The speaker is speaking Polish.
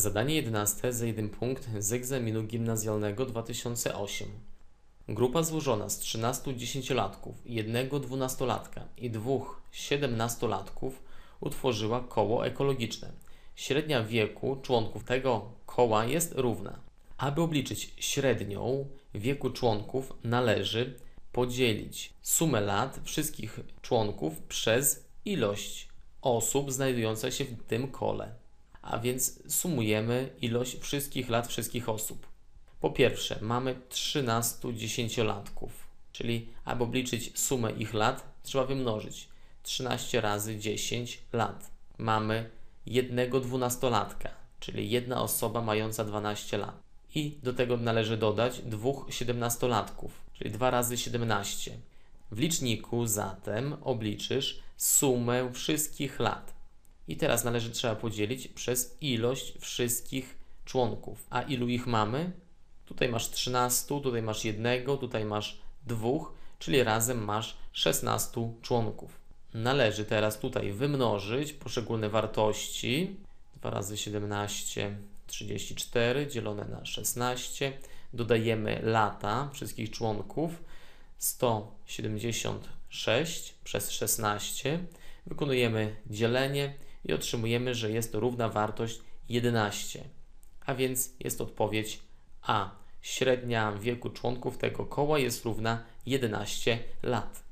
Zadanie 11 za jeden punkt z egzaminu gimnazjalnego 2008. Grupa złożona z 13 dziesięciolatków, jednego dwunastolatka i dwóch siedemnastolatków utworzyła koło ekologiczne. Średnia wieku członków tego koła jest równa. Aby obliczyć średnią wieku członków, należy podzielić sumę lat wszystkich członków przez ilość osób znajdujących się w tym kole. A więc sumujemy ilość wszystkich lat wszystkich osób. Po pierwsze, mamy 13 dziesięciolatków, czyli aby obliczyć sumę ich lat, trzeba wymnożyć 13 razy 10 lat. Mamy jednego dwunastolatka, czyli jedna osoba mająca 12 lat. I do tego należy dodać dwóch siedemnastolatków, czyli 2 razy 17. W liczniku zatem obliczysz sumę wszystkich lat. I teraz należy trzeba podzielić przez ilość wszystkich członków. A ilu ich mamy? Tutaj masz 13, tutaj masz jednego, tutaj masz dwóch, czyli razem masz 16 członków. Należy teraz tutaj wymnożyć poszczególne wartości. 2 razy 17, 34 dzielone na 16. Dodajemy lata wszystkich członków. 176 przez 16. Wykonujemy dzielenie i otrzymujemy, że jest to równa wartość 11. A więc jest odpowiedź A. Średnia wieku członków tego koła jest równa 11 lat.